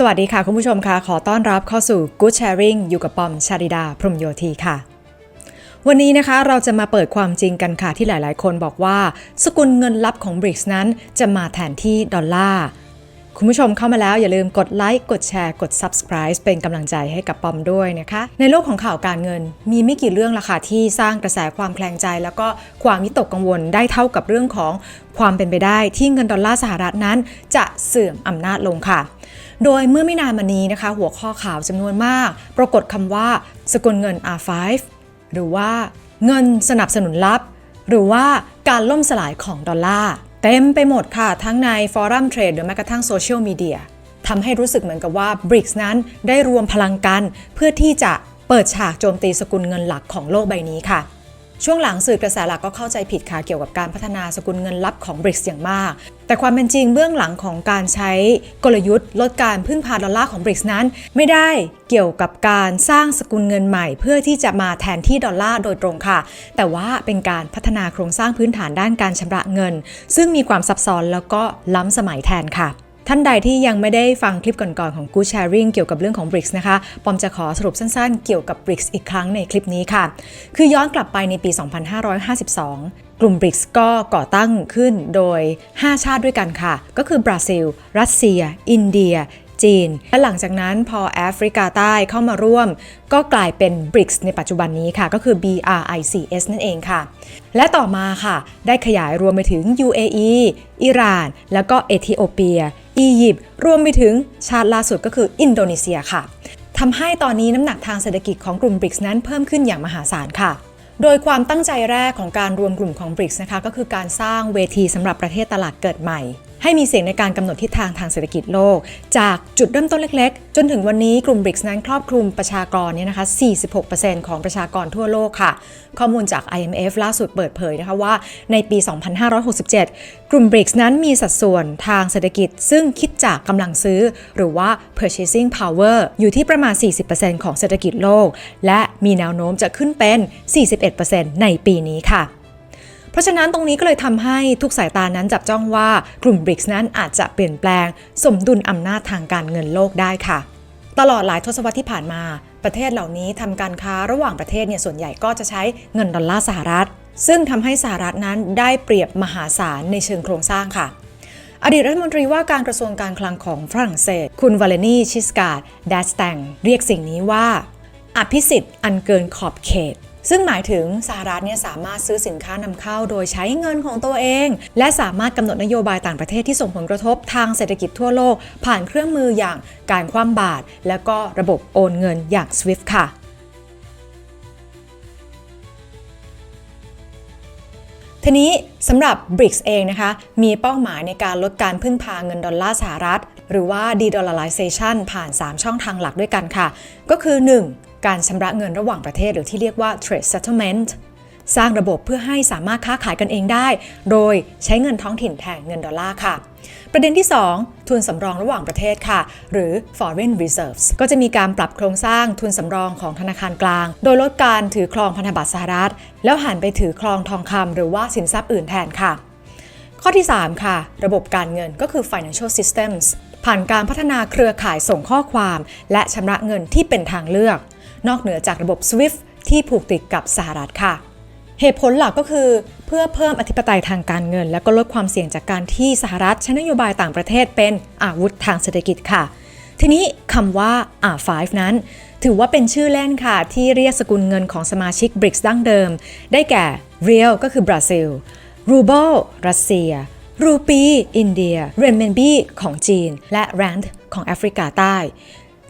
สวัสดีค่ะ คุณผู้ชมค่ะ ขอต้อนรับเข้าสู่ Good Sharing อยู่กับปอมชาริดา พรมโยธีค่ะ วันนี้นะคะเราจะมาเปิดความจริงกันค่ะ ที่หลายๆ คนบอกว่า สกุลเงินลับของ BRICS นั้นจะมาแทนที่ดอลลาร์คุณผู้ชมเข้ามาแล้วอย่าลืมกดไลค์กดแชร์กด Subscribe เป็นกำลังใจให้กับปอมด้วยนะคะ ในโลกของข่าวการเงิน มีไม่กี่เรื่องละค่ะที่สร้างกระแสความแคลงใจ แล้วก็ความวิตกกังวลได้เท่ากับเรื่องของความเป็นไปได้ ที่เงินดอลลาร์สหรัฐนั้น จะเสื่อมอำนาจลงค่ะ โดยเมื่อไม่นานมานี้นะคะ หัวข้อข่าวจำนวนมาก ปรากฏคำว่า สกุลเงิน R5 หรือว่าเงินสนับสนุนลับ หรือว่าการล่มสลายของดอลลาร์เต็มไปหมดค่ะทั้งในฟอรัมเทรดหรือแม้กระทั่งโซเชียลมีเดียทำให้รู้สึกเหมือนกับว่า BRICS นั้นได้รวมพลังกัน เพื่อที่จะเปิดฉากโจมตีสกุลเงินหลักของโลกใบนี้ค่ะ ช่วงหลังสื่อกระแสหลักก็เข้าใจผิดค่ะเกี่ยวกับการพัฒนาสกุลเงินลับของ BRICS อย่างมาก แต่ความเป็นจริงเบื้องหลังของการใช้กลยุทธ์ ลดการพึ่งพาดอลลาร์ของ BRICS นั้น ไม่ได้เกี่ยวกับการสร้างสกุลเงินใหม่ เพื่อที่จะมาแทนที่ดอลลาร์โดยตรงค่ะ แต่ว่าเป็นการพัฒนาโครงสร้างพื้นฐานด้านการชำระเงิน ซึ่งมีความซับซ้อนแล้วก็ล้ำสมัยแทนค่ะ ท่านใดที่ยังไม่ได้ฟังคลิปก่อนๆของ Good Sharing เกี่ยวกับเรื่องของ BRICS นะคะ ปอมจะขอสรุปสั้นๆ เกี่ยวกับ BRICS อีกครั้งในคลิปนี้ค่ะ คือย้อนกลับไปในปี 2552กลุ่ม BRICS ก็ก่อตั้งขึ้นโดย 5 ชาติด้วยกันค่ะ ก็คือบราซิล รัสเซีย อินเดีย จีน และหลังจากนั้นพอแอฟริกาใต้เข้ามาร่วม ก็กลายเป็น BRICS ในปัจจุบันนี้ค่ะ ก็คือ BRICS นั่นเองค่ะ และต่อมาค่ะ ได้ขยายรวมไปถึง UAE อิหร่าน แล้วก็เอธิโอเปีย อียิปต์รวมไปถึงชาติล่าสุดก็คืออินโดนีเซียค่ะทำให้ตอนนี้น้ำหนักทางเศรษฐกิจของกลุ่ม BRICS นั้นเพิ่มขึ้นอย่างมหาศาลค่ะโดยความตั้งใจแรกของการรวมกลุ่มของ BRICS นะคะก็คือการสร้างเวทีสำหรับประเทศตลาดเกิดใหม่ ให้มีเสียงในการกำหนดทิศทางทางเศรษฐกิจโลก จากจุดเริ่มต้นเล็กๆ จนถึงวันนี้กลุ่ม BRICS นั้นครอบคลุมประชากรเนี่ยนะคะ 46%ของประชากรทั่วโลกค่ะ ข้อมูลจาก IMF ล่าสุดเปิดเผยนะคะว่าในปี 2567 กลุ่ม BRICS นั้นมีสัดส่วนทางเศรษฐกิจ ซึ่งคิดจากกำลังซื้อ หรือว่า purchasing power อยู่ที่ประมาณ 40%ของเศรษฐกิจโลก และมีแนวโน้มจะขึ้นเป็น 41%ในปีนี้ค่ะ เพราะฉะนั้นตรงนี้ก็เลยทำให้ทุกสายตานั้นจับจ้องว่ากลุ่ม BRICS นั้นอาจจะเปลี่ยนแปลง สมดุลอำนาจทางการเงินโลกได้ค่ะ ตลอดหลายทศวรรษที่ผ่านมา ประเทศเหล่านี้ทำการค้าระหว่างประเทศเนี่ยส่วนใหญ่ก็จะใช้เงินดอลลาร์สหรัฐ ซึ่งทำให้สหรัฐนั้นได้เปรียบมหาศาลในเชิงโครงสร้างค่ะอดีตรัฐมนตรีว่าการกระทรวงการคลังของฝรั่งเศส คุณวาเลนีชิสการ์ดแดสแตงเรียกสิ่งนี้ว่า อภิสิทธิ์อันเกินขอบเขต ซึ่งหมายถึงสหรัฐเนี่ยสามารถซื้อสินค้านำเข้า โดยใช้เงินของตัวเอง และสามารถกำหนดนโยบายต่างประเทศที่ส่งผลกระทบทางเศรษฐกิจทั่วโลก ผ่านเครื่องมืออย่างการคว่ำบาตรและก็ระบบโอนเงินอย่าง SWIFT ค่ะทีนี้สำหรับ BRICS เองนะคะ มีเป้าหมายในการลดการพึ่งพาเงินดอลลาร์สหรัฐ หรือว่า de-dollarization ผ่าน 3 ช่องทางหลักด้วยกันค่ะ ก็คือ 1. การชำระเงินระหว่างประเทศหรือที่เรียกว่า trade settlement สร้างระบบเพื่อให้สามารถค้าขายกันเองได้ โดยใช้เงินท้องถิ่นแทนเงินดอลลาร์ค่ะ ประเด็นที่ 2 ทุนสำรองระหว่างประเทศค่ะ หรือ foreign reserves ก็จะมีการปรับโครงสร้างทุนสำรองของธนาคารกลาง โดยลดการถือครองพันธบัตรสหรัฐ แล้วหันไปถือครองทองคำหรือว่าสินทรัพย์อื่นแทนค่ะ ข้อที่ 3 ค่ะ ระบบการเงินก็คือ financial systems ผ่านการพัฒนาเครือข่ายส่งข้อความ และชำระเงินที่เป็นทางเลือก นอกเหนือจากระบบ SWIFT ที่ผูกติดกับสหรัฐค่ะ เหตุผลหลักก็คือเพื่อเพิ่มอธิปไตยทางการเงิน และก็ลดความเสี่ยงจากการที่สหรัฐใช้นโยบายต่างประเทศเป็นอาวุธทางเศรษฐกิจค่ะ ทีนี้คำว่า R5 นั้น ถือว่าเป็นชื่อเล่นค่ะ ที่เรียกสกุลเงินของสมาชิก BRICS ดั้งเดิม ได้แก่ Real ก็คือบราซิล Ruble รัสเซียรูปี อินเดีย เรนเมนบีของจีน และ Rand ของแอฟริกาใต้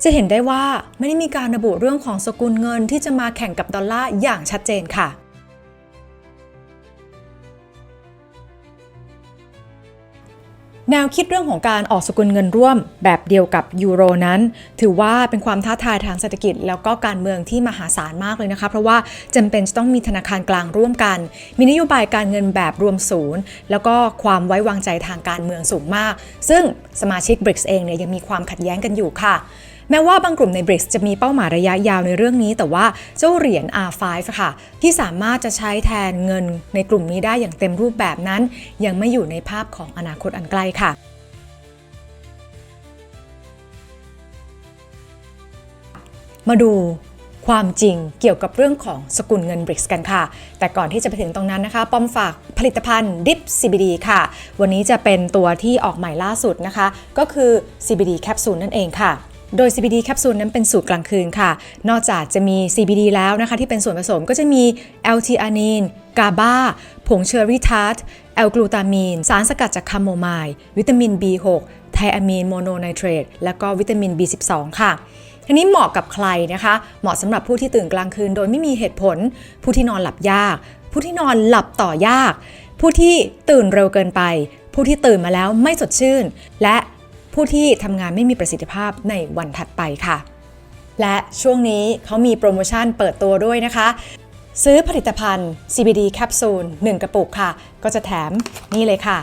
จะเห็นได้ว่าไม่ได้มีการระบุเรื่องของสกุลเงินที่จะมาแข่งกับดอลลาร์อย่างชัดเจนค่ะ แนวคิดเรื่องของการออกสกุลเงินร่วมแบบเดียวกับยูโรนั้น ถือว่าเป็นความท้าทายทางเศรษฐกิจ แล้วก็การเมืองที่มหาศาลมากเลยนะคะ เพราะว่าจำเป็นจะต้องมีธนาคารกลางร่วมกัน มีนโยบายการเงินแบบรวมศูนย์ แล้วก็ความไว้วางใจทางการเมืองสูงมาก ซึ่งสมาชิก BRICS เองเนี่ยยังมีความขัดแย้งกันอยู่ค่ะ แม้ว่าบางกลุ่มใน BRICS จะมีเป้าหมายระยะยาวในเรื่องนี้ แต่ว่าเจ้าเหรียญ R5 ค่ะ ที่สามารถจะใช้แทนเงินในกลุ่มนี้ได้อย่างเต็มรูปแบบนั้น ยังไม่อยู่ในภาพของอนาคตอันใกล้ค่ะมาดูความจริงเกี่ยวกับเรื่องของสกุลเงิน BRICS กันค่ะ แต่ก่อนที่จะไปถึงตรงนั้นนะคะ ป้อมฝากผลิตภัณฑ์ DIP CBD ค่ะ วันนี้จะเป็นตัวที่ออกใหม่ล่าสุดนะคะ ก็คือ CBD แคปซูลนั่นเองค่ะ โดย CBD แคปซูลนั้นเป็นสูตรกลางคืนค่ะ นอกจากจะมี CBD แล้วนะคะ ที่เป็นส่วนผสมก็จะมี L-theanine GABA ผงเชอร์รี่ทาร์ตแอลกลูตามีน สารสกัดจากคาโมไมล์วิตามิน B6 ไทอะมีนโมโนไนเตรตและก็วิตามิน B12 ค่ะทีนี้เหมาะกับใครนะคะ เหมาะสำหรับผู้ที่ตื่นกลางคืน โดยไม่มีเหตุผล ผู้ที่นอนหลับยาก ผู้ที่นอนหลับต่อยาก ผู้ที่ตื่นเร็วเกินไป ผู้ที่ตื่นมาแล้วไม่สดชื่น และ ผู้ที่ทำงานไม่มีประสิทธิภาพในวันถัดไปค่ะ และช่วงนี้เขามีโปรโมชั่นเปิดตัวด้วยนะคะ ซื้อผลิตภัณฑ์ CBD แคปซูล1 กระปุกค่ะ ก็จะแถมนี่เลยค่ะ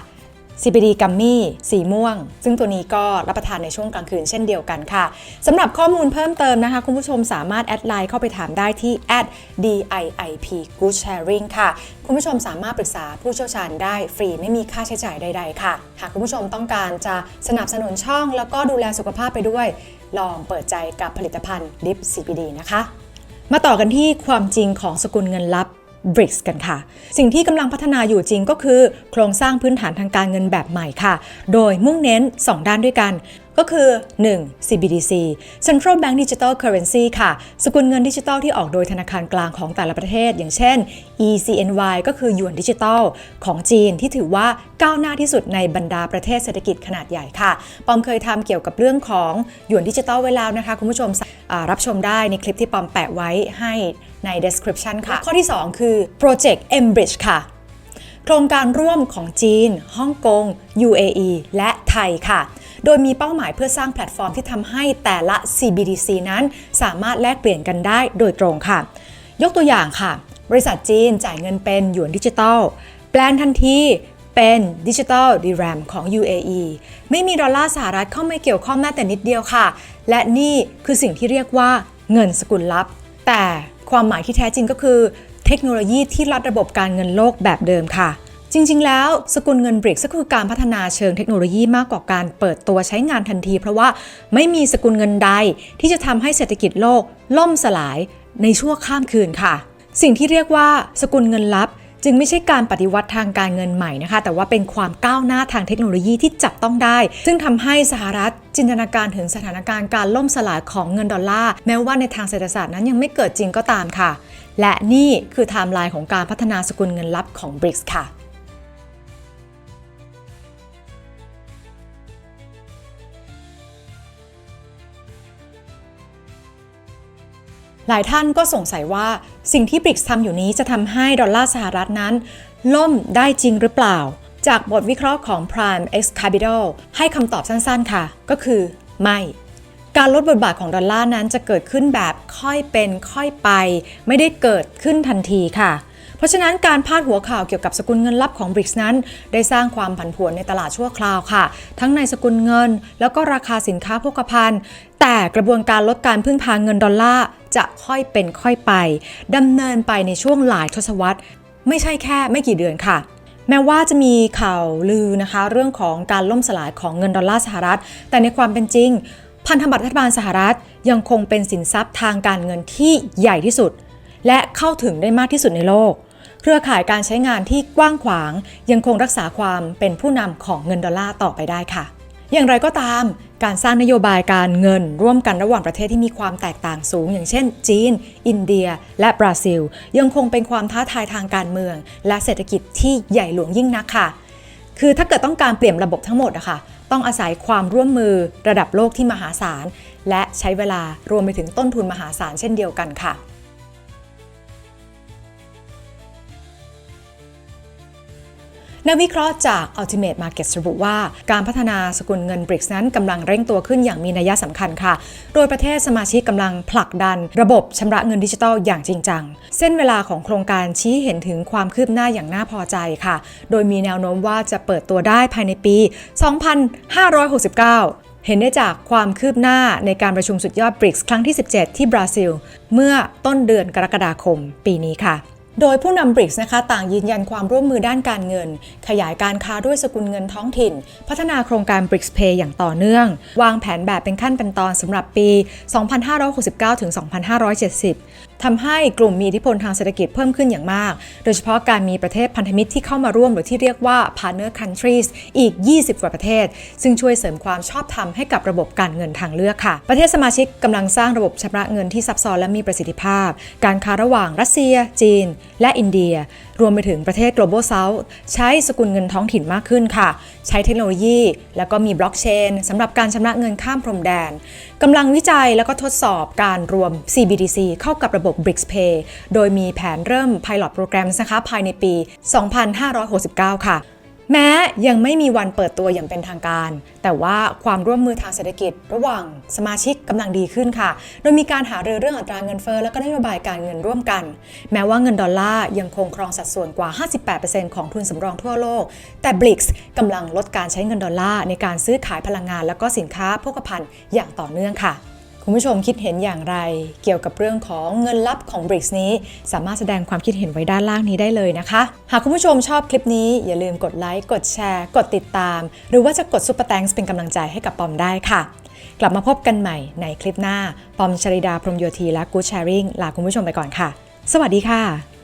CBD กัมมี่สีม่วง ซึ่งตัวนี้ก็รับประทานในช่วงกลางคืนเช่นเดียวกันค่ะสำหรับข้อมูลเพิ่มเติมนะคะ คุณผู้ชมสามารถแอดไลน์เข้าไปถามได้ที่ @diip good sharing ค่ะ คุณผู้ชมสามารถปรึกษาผู้เชี่ยวชาญได้ฟรีไม่มีค่าใช้จ่ายใด ๆ ค่ะ หากคุณผู้ชมต้องการจะสนับสนุนช่อง แล้วก็ดูแลสุขภาพไปด้วย ลองเปิดใจกับผลิตภัณฑ์ Dip CBD นะคะ มาต่อกันที่ความจริงของสกุลเงินลับ BRICS กันค่ะ สิ่งที่กำลังพัฒนาอยู่จริงก็คือ โครงสร้างพื้นฐานทางการเงินแบบใหม่ค่ะ โดยมุ่งเน้น 2 ด้านด้วยกัน ก็คือ 1. CBDC Central Bank Digital Currency ค่ะ สกุลเงินดิจิทัลที่ออกโดยธนาคารกลางของแต่ละประเทศ อย่างเช่น ECNY ก็คือหยวนดิจิทัลของจีนที่ถือว่าก้าวหน้าที่สุดในบรรดาประเทศเศรษฐกิจขนาดใหญ่ค่ะ ปอมเคยทำเกี่ยวกับเรื่องของหยวนดิจิทัลไว้แล้วนะคะ คุณผู้ชมรับชมได้ในคลิปที่ปอมแปะไว้ให้ใน description ค่ะ ข้อที่ 2 คือ Project Embridge ค่ะโครงการร่วมของจีน ฮ่องกง UAE และไทยค่ะ โดยมีเป้าหมายเพื่อสร้างแพลตฟอร์มที่ทำให้แต่ละ CBDC นั้น สามารถแลกเปลี่ยนกันได้โดยตรงค่ะ ยกตัวอย่างค่ะ บริษัทจีนจ่ายเงินเป็นหยวนดิจิตอลแปลงทันทีเป็นดิจิ t a ลดีแรมของ UAE ไม่มีดอลลาร์สหรัฐเข้ามาเกี่ยวข้องแม้แต่นิดเดียวค่ะ และนี่คือสิ่งที่เรียกว่าเงินสกุลลับ แต่ความหมายที่แท้จริงก็คือ เทคโนโลยีที่รัดระบบการเงินโลกแบบเดิมค่ะ จริง ๆ แล้วสกุลเงินบริกก็คือการพัฒนาเชิงเทคโนโลยีมากกว่าการเปิดตัวใช้งานทันที เพราะว่าไม่มีสกุลเงินใด ที่จะทำให้เศรษฐกิจโลกล่มสลายในชั่วข้ามคืนค่ะ สิ่งที่เรียกว่าสกุลเงินลับจึงไม่ใช่การปฏิวัติทางการเงินใหม่นะคะ แต่ว่าเป็นความก้าวหน้าทางเทคโนโลยีที่จับต้องได้ ซึ่งทำให้สหรัฐจินตนาการถึงสถานการณ์การล่มสลายของเงินดอลลาร์ แม้ว่าในทางเศรษฐศาสตร์นั้นยังไม่เกิดจริงก็ตามค่ะ และนี่คือไทม์ไลน์ของการพัฒนาสกุลเงินลับของ BRICS ค่ะ หลายท่านก็สงสัยว่าสิ่งที่บริกส์ทำอยู่นี้จะทำให้ดอลลาร์สหรัฐนั้น ล่มได้จริงหรือเปล่า จากบทวิเคราะห์ของ Prime X Capital ให้คำตอบสั้นๆค่ะ ก็คือไม่การลดบทบาทของดอลลาร์นั้นจะเกิดขึ้นแบบค่อยเป็นค่อยไป ไม่ได้เกิดขึ้นทันทีค่ะ ราะฉะนั้นการพาดหัวข่าวเกี่ยวกับสกุลเงินลับของบริกส์นั้น ได้สร้างความผันผวนในตลาดชั่วคราวค่ะ ทั้งในสกุลเงิน แล้วก็ราคาสินค้าโภคภัณฑ์ แต่กระบวนการลดการพึ่งพาเงินดอลลาร์จะค่อยเป็นค่อยไปดำเนินไปในช่วงหลายทศวรรษ ไม่ใช่แค่ไม่กี่เดือนค่ะแม้ว่าจะมีข่าวลือนะคะ เรื่องของการล่มสลายของเงินดอลลาร์สหรัฐ แต่ในความเป็นจริง พันธบัตรรัฐบาลสหรัฐยังคงเป็นสินทรัพย์ทางการเงินที่ใหญ่ที่สุด และเข้าถึงได้มากที่สุดในโลก เครือข่ายการใช้งานที่กว้างขวาง ยังคงรักษาความเป็นผู้นำของเงินดอลลาร์ต่อไปได้ค่ะ อย่างไรก็ตาม การสร้างนโยบายการเงินร่วมกันระหว่างประเทศที่มีความแตกต่างสูง อย่างเช่น จีน อินเดีย และบราซิล ยังคงเป็นความท้าทายทางการเมือง และเศรษฐกิจที่ใหญ่หลวงยิ่งนักค่ะ คือถ้าเกิดต้องการเปลี่ยนระบบทั้งหมดอะค่ะต้องอาศัยความร่วมมือระดับโลกที่มหาศาล และใช้เวลารวมไปถึงต้นทุนมหาศาลเช่นเดียวกันค่ะ นักวิเคราะห์จาก Ultimate Markets ระบุว่าการพัฒนาสกุลเงิน BRICS นั้นกำลังเร่งตัวขึ้นอย่างมีนัยสำคัญค่ะ โดยประเทศสมาชิกกำลังผลักดัน ระบบชำระเงินดิจิทัลอย่างจริงจัง เส้นเวลาของโครงการชี้เห็นถึงความคืบหน้าอย่างน่าพอใจค่ะ โดยมีแนวโน้มว่าจะเปิดตัวได้ภายในปี 2569เห็นได้จากความคืบหน้าในการประชุมสุดยอด BRICS ครั้งที่ 17 ที่บราซิล เมื่อต้นเดือนกรกฎาคมปีนี้ค่ะ โดยผู้นำบริกส์นะคะต่างยืนยันความร่วมมือด้านการเงิน ขยายการค้าด้วยสกุลเงินท้องถิ่น พัฒนาโครงการ BRICS Pay อย่างต่อเนื่อง วางแผนแบบเป็นขั้นเป็นตอนสำหรับปี 2569ถึง2570ทำให้กลุ่มมีอิทธิพลทางเศรษฐกิจเพิ่มขึ้นอย่างมาก โดยเฉพาะการมีประเทศพันธมิตรที่เข้ามาร่วมหรือที่เรียกว่า partner countries อีก 20 กว่าประเทศ ซึ่งช่วยเสริมความชอบธรรมให้กับระบบการเงินทางเลือกค่ะ ประเทศสมาชิกกำลังสร้างระบบชำระเงินที่ซับซ้อนและมีประสิทธิภาพ การค้าระหว่างรัสเซีย จีน และอินเดีย รวมไปถึงประเทศ global south ใช้สกุลเงินท้องถิ่นมากขึ้นค่ะ ใช้เทคโนโลยี แล้วก็มีบล็อกเชนสำหรับการชำระเงินข้ามพรมแดนกำลังวิจัยแล้วก็ทดสอบการรวม CBDC เข้ากับระบบ BRICS Pay โดยมีแผนเริ่ม Pilot Program นะคะภายในปี 2569 ค่ะแม้ยังไม่มีวันเปิดตัวอย่างเป็นทางการ แต่ว่าความร่วมมือทางเศรษฐกิจ ระหว่างสมาชิกกำลังดีขึ้นค่ะ โดยมีการหารือเรื่องอัตราเงินเฟ้อและก็นโยบายการเงินร่วมกัน แม้ว่าเงินดอลลาร์ยังคงครองสัดส่วนกว่า 58%ของทุนสำรองทั่วโลก แต่ BRICS กำลังลดการใช้เงินดอลลาร์ในการซื้อขายพลังงาน และก็สินค้าโภคภัณฑ์อย่างต่อเนื่องค่ะ คุณผู้ชมคิดเห็นอย่างไรเกี่ยวกับเรื่องของเงินลับของ BRICS นี้ สามารถแสดงความคิดเห็นไว้ด้านล่างนี้ได้เลยนะคะ หากคุณผู้ชมชอบคลิปนี้อย่าลืมกดไลค์ กดแชร์ กดติดตาม หรือว่าจะกดซุปเปอร์แตงเป็นกำลังใจให้กับปอมได้ค่ะ กลับมาพบกันใหม่ในคลิปหน้า ปอมชริดาพรมโยธีและกู o แชริงลาคุณผู้ชมไปก่อนค่ะ สวัสดีค่ะ